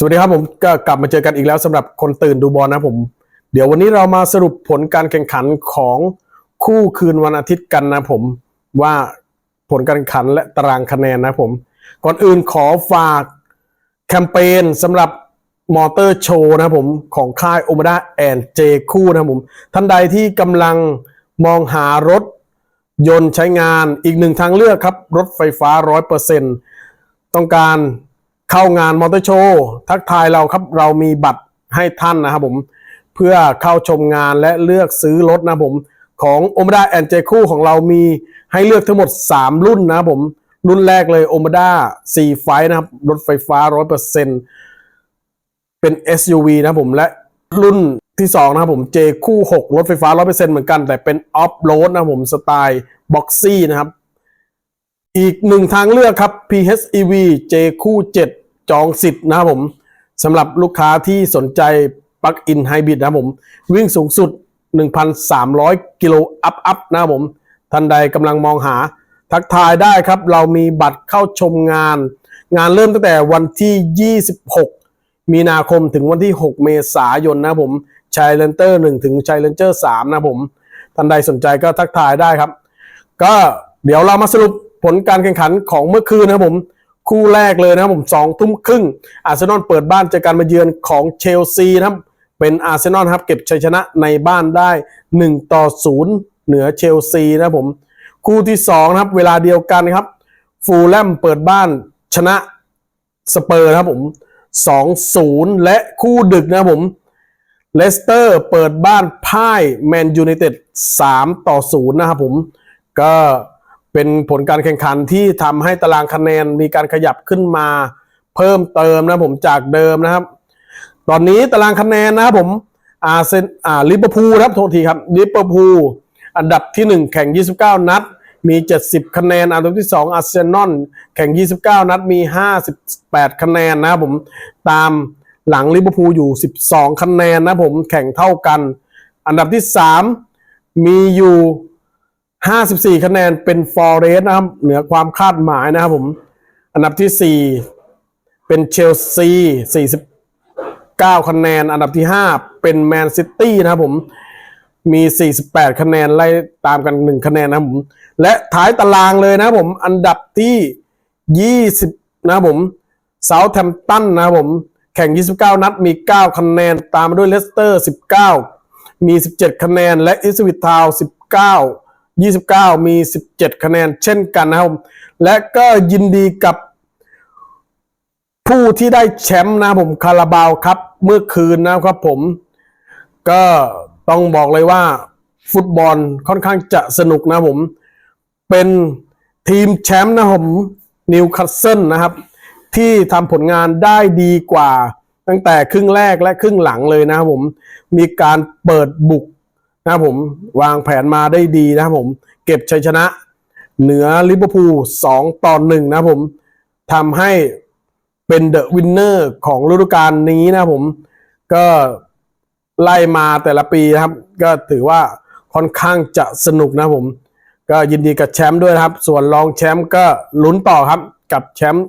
สวัสดีครับผมก็กลับมาเจอกันอีกแล้วสำหรับคนตื่นดูบอลนะผม เดี๋ยววันนี้เรามาสรุปผลการแข่งขันของคู่คืนวันอาทิตย์กันนะผมว่าผลการแข่งขันและตารางคะแนนนะผม ก่อนอื่นขอฝากแคมเปญสำหรับมอเตอร์โชว์นะผมของค่ายโอมาดาแอนเจคู่นะผม ท่านใดที่กำลังมองหารถยนต์ใช้งานอีกหนึ่งทางเลือกครับ รถไฟฟ้า 100%ต้องการ เข้างานมอเตอร์โชว์ทักทายเราครับเรามีบัตรให้ท่านนะครับผมเพื่อเข้าชมงานและเลือกซื้อรถนะผมของโอมาดาแอนเจคู่ของเรามีให้เลือกทั้งหมด 3 รุ่นนะผมรุ่นแรกเลยโอมาดา4ไฟนะครับ รถไฟฟ้า 100%เป็น SUV นะผมและรุ่นที่2นะครับผม J คู่ 6 รถไฟฟ้า 100%เหมือนกัน แต่เป็นออฟโรดนะผมสไตล์บ็อกซี่นะครับ อีกหนึ่งทางเลือกครับ PHEV J คู่ 7 จองสิทธิ์นะครับผมสำหรับลูกค้าที่สนใจปลั๊กอินไฮบริดนะครับผม วิ่งสูงสุด 1,300 กิโลอัพอัพนะครับผมท่านใดกำลังมองหา ทักทายได้ครับ เรามีบัตรเข้าชมงาน งานเริ่มตั้งแต่วันที่ 26 มีนาคมถึงวันที่ 6 เมษายนนะผมชัยเลนเตอร์1ถึงชัยเลนเจอร์3นะผมท่านใดสนใจก็ทักทายได้ครับ ก็เดี๋ยวเรามาสรุป ผลการแข่งขันของเมื่อคืนนะครับผม คู่แรกเลยนะครับผมสองทุ่มครึ่ง อาร์เซนอลเปิดบ้านเจอการมาเยือนของเชลซีนะครับ เป็นอาร์เซนอลครับเก็บชัยชนะในบ้านได้ 1 ต่อ 0 เหนือเชลซีนะครับผม คู่ที่2นะครับเวลาเดียวกันครับ ฟูลแลมเปิดบ้านชนะสเปอร์นะครับผม 2-0 และคู่ดึกนะครับผมเลสเตอร์เปิดบ้านพ่ายแมนยูไนเต็ด3ต่อ 0 นะครับผม ก็ เป็นผลการแข่งขันที่ทำให้ตารางคะแนนมีการขยับขึ้นมา เพิ่มเติมนะผมจากเดิมนะครับ ตอนนี้ตารางคะแนนนะครับผมอาร์เซนอาลิเวอร์พูลครับโทษทีครับลิเวอร์พูลอันดับที่ 1 แข่ง 29 นัด มี 70 คะแนน อันดับที่ 2 อาร์เซนอลแข่ง 29 นัด มี 58 คะแนนนะครับผมตามหลังลิเวอร์พูลอยู่ 12 คะแนนนะผมแข่งเท่ากัน อันดับที่ 3 มีอยู่ 54คะแนนเป็นฟอร์เรสนะครับ เหนือความคาดหมายนะครับผม อันดับที่4เป็นเชลซี49คะแนน อันดับที่5เป็นแมนซิตี้นะครับผมมี48คะแนนไล่ตามกัน1คะแนนนะครับผม และท้ายตารางเลยนะครับผม อันดับที่20นะครับผมเซาท์แทมตันนะครับผม แข่ง 29 นัด มี 9 คะแนน ตามมาด้วยเลสเตอร์ 19 มี 17 คะแนน และอิสวิททาว 19 29 มี 17 คะแนนเช่นกันนะครับผมและก็ยินดีกับผู้ที่ได้แชมป์นะผมคาราบาวครับเมื่อคืนนะครับผม ก็ต้องบอกเลยว่าฟุตบอลค่อนข้างจะสนุกนะผม เป็นทีมแชมป์นะผมนิวคาสเซิลนะครับ ที่ทำผลงานได้ดีกว่า ตั้งแต่ครึ่งแรกและครึ่งหลังเลยนะครับผม มีการเปิดบุก นะครับผมวางแผนมาได้ดีนะครับผม เก็บชัยชนะ เหนือลิเวอร์พูล2ต่อ1นะครับผมทำให้เป็นเดอะวินเนอร์ของฤดูกาลนี้นะผมก็ไล่มาแต่ละปีนะครับ ก็ถือว่าค่อนข้างจะสนุกนะผม ก็ยินดีกับแชมป์ด้วยนะครับ ส่วนรองแชมป์ก็ลุ้นต่อครับกับแชมป์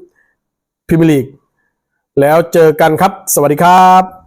พรีเมียร์ลีกแล้วเจอกันครับ สวัสดีครับ